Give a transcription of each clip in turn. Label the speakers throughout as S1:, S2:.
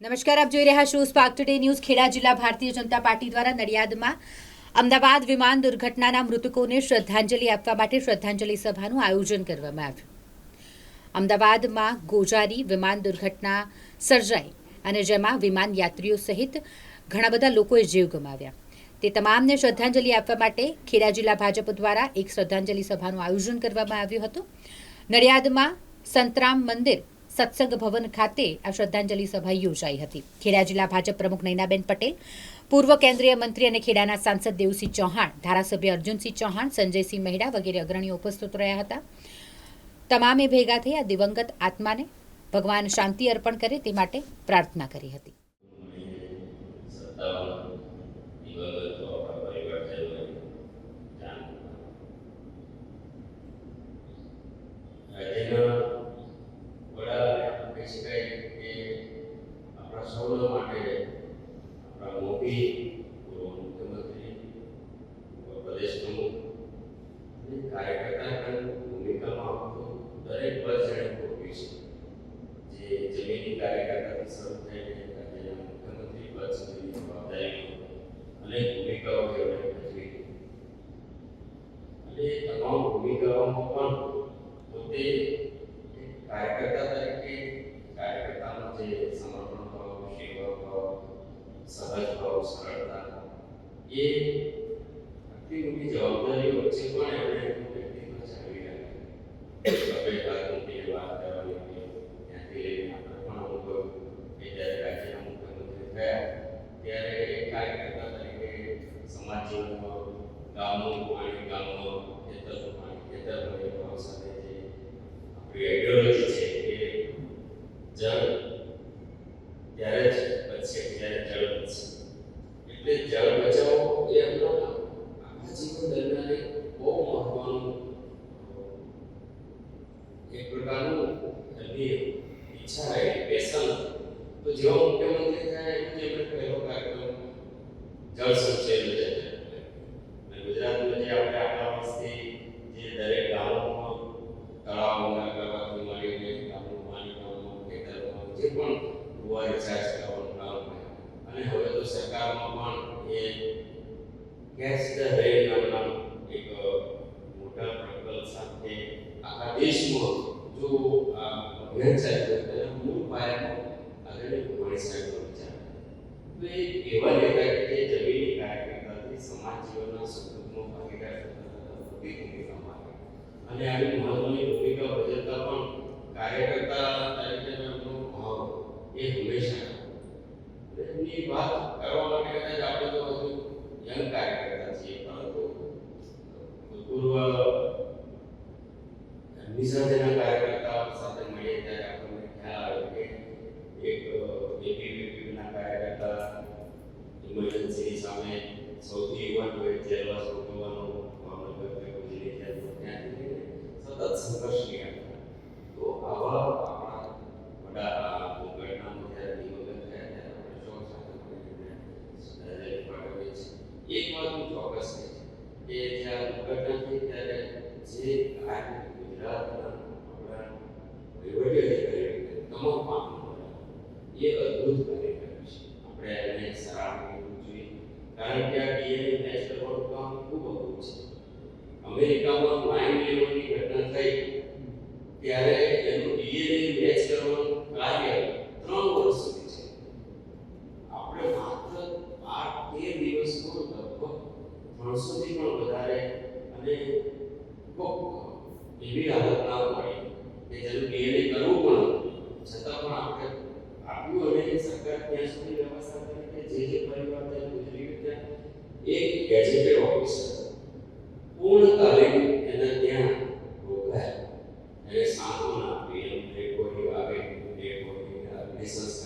S1: નમસ્કાર, આપ જોઈ રહ્યા છો સ્પાર્ક ટુડે ન્યૂઝ ખેડા જિલ્લા ભારતીય જનતા પાર્ટી દ્વારા નડિયાદમાં અમદાવાદ વિમાન દુર્ઘટનાના મૃતકોને શ્રદ્ધાંજલિ આપવા માટે શ્રદ્ધાંજલિ સભાનું આયોજન કરવામાં આવ્યું. અમદાવાદમાં ગોજારી વિમાન દુર્ઘટના સર્જાઈ અને જેમાં વિમાન યાત્રીઓ સહિત ઘણા બધા લોકોએ જીવ ગુમાવ્યા. તે તમામને શ્રદ્ધાંજલિ આપવા માટે ખેડા જિલ્લા ભાજપ દ્વારા એક શ્રદ્ધાંજલિ સભાનું આયોજન કરવામાં આવ્યું હતું. નડિયાદમાં સંતરામ મંદિર સત્સંગ ભવન ખાતે આ શ્રદ્ધાંજલિ સભા યોજાઈ હતી. ખેડા જિલ્લા ભાજપ પ્રમુખ નૈનાબેન પટેલ, પૂર્વ કેન્દ્રીય મંત્રી અને ખેડાના સાંસદ દેવસિંહ ચૌહાણ, ધારાસભ્ય અર્જુનસિંહ ચૌહાણ, સંજયસિંહ મહેડા વગેરે અગ્રણીઓ ઉપસ્થિત રહ્યા હતા. તમામે ભેગા થઈ આ દિવંગત આત્માને ભગવાન શાંતિ અર્પણ કરે તે માટે પ્રાર્થના કરી હતી
S2: સત્તાવન દિવસો આપણા પરિવારજનોએ જાણ રાજ્યના વડા આપણે કહી શકાય કે આપણા સૌના માટે આપણા મોદી પૂર્વ મુખ્યમંત્રી પૂર્વ પ્રદેશ પ્રમુખ અને કાર્યકર્તાની ભૂમિકામાં આવતું દરેક પદ એણે ભોગવી છે. જે જમીની કાર્યકર્તાથી શરૂ થઈને રાજ્યના મુખ્યમંત્રી પદ સુધીની જવાબદારીઓ અનેક ભૂમિકાઓ એમણે ભજવી. અને તમામ ભૂમિકાઓમાં પણ પોતે કાર્યકર્તા તરીકે કાર્યકર્તાનો જે સમર્પણ ભાવ સેવા ભાવ, સહજ ભાવ, સરળતા, એ આટલી મોટી જવાબદારીઓ વચ્ચે પણ એમણે રાખ્યું સફેદ રાજનીતિની વાત કરવાની હતી ત્યાંથી લઈને આપણે પણ અનુભવ કે જ્યારે રાજ્યના મુખ્યમંત્રી થયા ત્યારે એક કાર્યકર્તા તરીકે સમાજ જીવનમાં ગામનું પાણી ગામમાં ખેતરનું પાણી ખેતરમાં એ ભાવ સાથે જે આપણી આઈડિયોલોજી છે કે જળ ત્યારે જ બચશે જ્યારે જળ બચશે એટલે જળ બચાવો એ એમના આખા જીવન દરમિયાન એક બહુ મહત્વનું એક પ્રકારનું એમની ઈચ્છા રહી તો જેવા મુખ્યમંત્રી થયા એનો જે પહેલો કાર્યક્રમ જળ સંચય યોજાય ગુજરાતમાં જે આપણે આટલા વર્ષથી જે દરેક ગામોમાં તળાવોના કરવાથી મળીને ગામનું પાણી ગામમાં ખેતરમાં જે પણ કુવા રિચાર્જ કરવાનું કામ અને હવે તો સરકારમાં પણ એ કેચ ધ રેન નામના એક મોટા પ્રકલ્પ સાથે આખા દેશમાં જો આ અભિયાન ચાલ્યું તો તેના મૂળ પાયામાં આદરણીય ભગવાન સાહેબનો વિચાર તો એ એવા નેતા કે જે જમીની કાર્યકર્તાથી સમાજ જીવનના સુખદુઃખમાં ભાગીદાર થતા થતા મોટી ભૂમિકામાં આવે અને આવી મહત્વની ભૂમિકા ભજવતા પણ કાર્યકર્તા તરીકેનો એમનો ભાવ એ હંમેશા એમની વાત કરવા માટે કદાચ આપણે તો હજુ યંગ કાર્યકર્તા છીએ પરંતુ પૂર્વ એમની સાથેના કાર્યકર્તાઓ સાથે મળીએ ત્યારે આપણને ખ્યાલ આવે કે એક એબીવીપીના કાર્યકર્તા ઇમરજન્સીની સામે સૌથી યુવાન હોય જેલવાસ ભોગવવાનો ભાવનગર કે ગુજરી જેલનો ત્યાંથી લઈને સતત સંઘર્ષ કર્યા તો આવા આપણા વડા દુર્ઘટનામાં જ્યારે દિવંગત થયા ત્યારે આપણે શોક સાથે મળીને શ્રદ્ધાંજલિ પાઠવીએ છીએ એક વાત હું ચોક્કસ કહીશ કે જ્યારે દુર્ઘટના થઈ ત્યારે જે કાર્ય ગુજરાતના આપણા વહીવટી અધિકારીઓ તમામ પાકનો એ અદ્ભુત કાર્ય કર્યું છે આપણે એને સરાહના કરવી જોઈએ કારણ કે આ ડીએનએ મેચ કરવાનું કામ ખૂબ અઘરું છે અમેરિકામાં નાઇન ઇલેવનની ઘટના થઈ ત્યારે એનું ડીએનએ મેચ કરવાનું કાર્ય ત્રણ વર્ષ સુધી છે. આપણે માત્ર આઠ તેર દિવસનો લગભગ ત્રણસોથી પણ વધારે અને એવી હાલતના મળી કે જેનું ડીએનએ કરવું પણ છતાં પણ આપણે આપ્યું અને સરકાર ત્યાં સુધી વ્યવસ્થા કરી કે જે જે પરિવાર ત્યાં ગુજરી ગયું ત્યાં એક ગેજેટેડ ઓફિસર પૂર્ણકાલીન એના ત્યાં રોકાયા એને સાંત્વના આપી એમ ડેડ બોડી આવે ડેડ બોડી અગ્નિ સંસ્કાર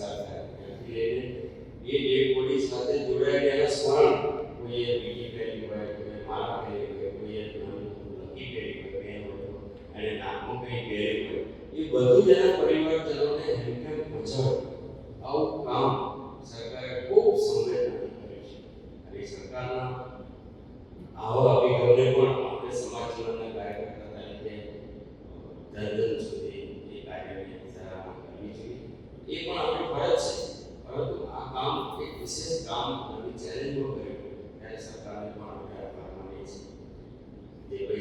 S2: થાય ત્યાંથી લઈને એ પહેરી હોય એ બધું જ એના પરિવારજનોને હેમખેમ પહોંચાડ્યું આવું કામ સરકારે ખૂબ સંવેદનાથી કર્યું છે. અને સરકારના આવા અભિગમને પણ આપણે સમાજ જીવનના કાર્યકર્તા તરીકે જન જન સુધી એ કાર્યની સરાહના કરવી જોઈએ એ પણ આપણી ફરજ છે કામ નવી ચેલેન્જ પણ કર્યું ત્યારે સરકારને પણ અમે આભાર માનીએ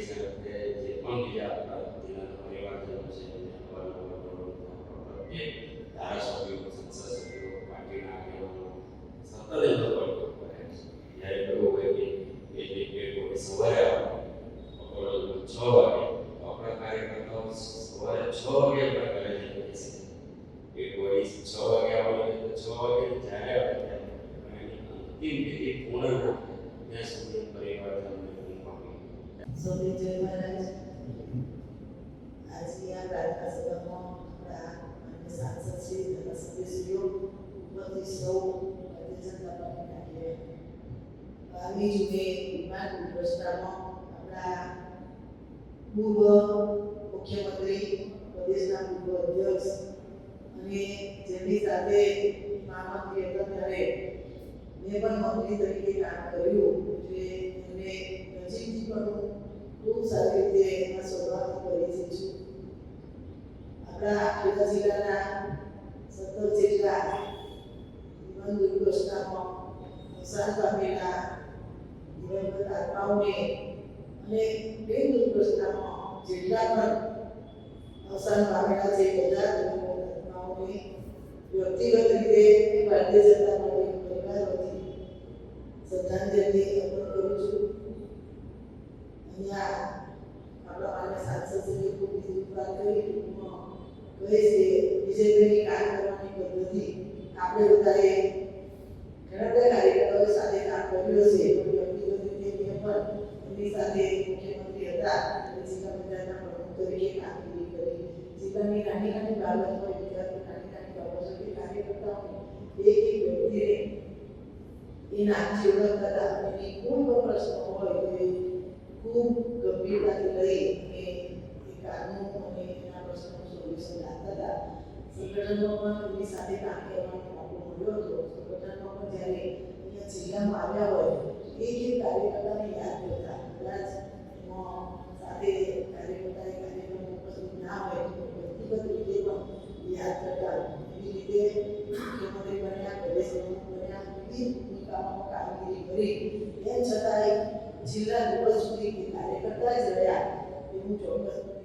S2: છીએ જે પૈસા વખતે જે પણ બીજા આપણા જિલ્લાના પરિવારજનો છે એને અવારનવાર પ્રવૃત્તિ પ્રત્યે ધારાસભ્યો સંસદ સભ્યો પાર્ટીના આગેવાનો સતત એમનો પડતો કરે છે જ્યારે એવું હોય કે એ જે પેડ કોઈ સવારે આવે બપોરે છ વાગે તો આપણા કાર્યકર્તાઓ સવારે છ વાગે આપણા ઘરે જઈને બેસે છે એ કોઈ છ વાગે આવવાનું હોય તો છ વાગે જ્યારે આવે ત્યારે પણ એની અંતિમ વિધિ પૂર્ણ ના થાય ત્યાં સુધી પરિવારજનોને ઊંઘ આપી
S3: સૌને જય મહારાજ આજની આ પ્રાર્થના સભામાં આપણા સાંસદ શ્રી ધારાસભ્યશ્રીઓ ઉપરથી સૌ જનતા પાર્ટીના આગેવાનો બારમી જૂને વિમાન દુર્ઘટનામાં આપણા પૂર્વ મુખ્યમંત્રી પ્રદેશના પૂર્વ અધ્યક્ષ અને જેમની સાથે મામા હતા ત્યારે મેં પણ મંત્રી તરીકે કામ કર્યું એટલે એમને નજીકથી પણ ખૂબ સારી રીતે એમાં શરૂઆત કરી છું આપણા ખેડા જિલ્લાના સત્તર જેટલા વિમાન દુર્ઘટનામાં અવસાન પામેલા દિવંગત આત્માઓને અને પ્લેન દુર્ઘટનામાં જેટલા પણ અવસાન પામેલા છે બધા દિવંગત આત્માઓને વ્યક્તિગત રીતે એ ભારતીય જનતા પાર્ટી પરિવાર વતી શ્રદ્ધાંજલિ અર્પણ કરું છું અહીંયા છે વિજયભાઈની કામ કરવાની પદ્ધતિ આપણે બધાએ ઘણા બધા કાર્યકર્તાઓ સાથે કામ કર્યું પણ વ્યક્તિગત પણ એમની સાથે મુખ્યમંત્રી હતા જિલ્લા પંચાયતના પ્રમુખ તરીકે કામગીરી કરી. જિલ્લાની નાની નાની બાબતો હોય નાની નાની બાબતો કાર્યકર્તાઓને એક એક વ્યક્તિને એ જીવન હતા એની કોઈ પણ પ્રશ્ન હોય તો એ ખૂબ ગંભીરતાથી લઈ અને એ કામનું અને એના પ્રશ્નનું સોલ્યુશન લાવતા હતા સંગઠનમાં પણ એમની સાથે કામ કરવાનો મોકો મળ્યો હતો સંગઠનમાં પણ જ્યારે અહીંયા જિલ્લામાં આવ્યા હોય એક એક કાર્યકર્તાને યાદ કરતા કદાચ સાથે કાર્યકર્તાએ કાર્યક્રમ ઉપસ્થિત ના હોય તો વ્યક્તિગત રીતે પણ યાદ કરતા એવી રીતે મુખ્યમંત્રી બન્યા પ્રદેશ પ્રમુખ બન્યા વિવિધ ભૂમિકામાં કામગીરી કરી તેમ છતાંય જિલ્લા લેવલ સુધી કાર્યકર્તા જ રહ્યા એવું ચોક્કસ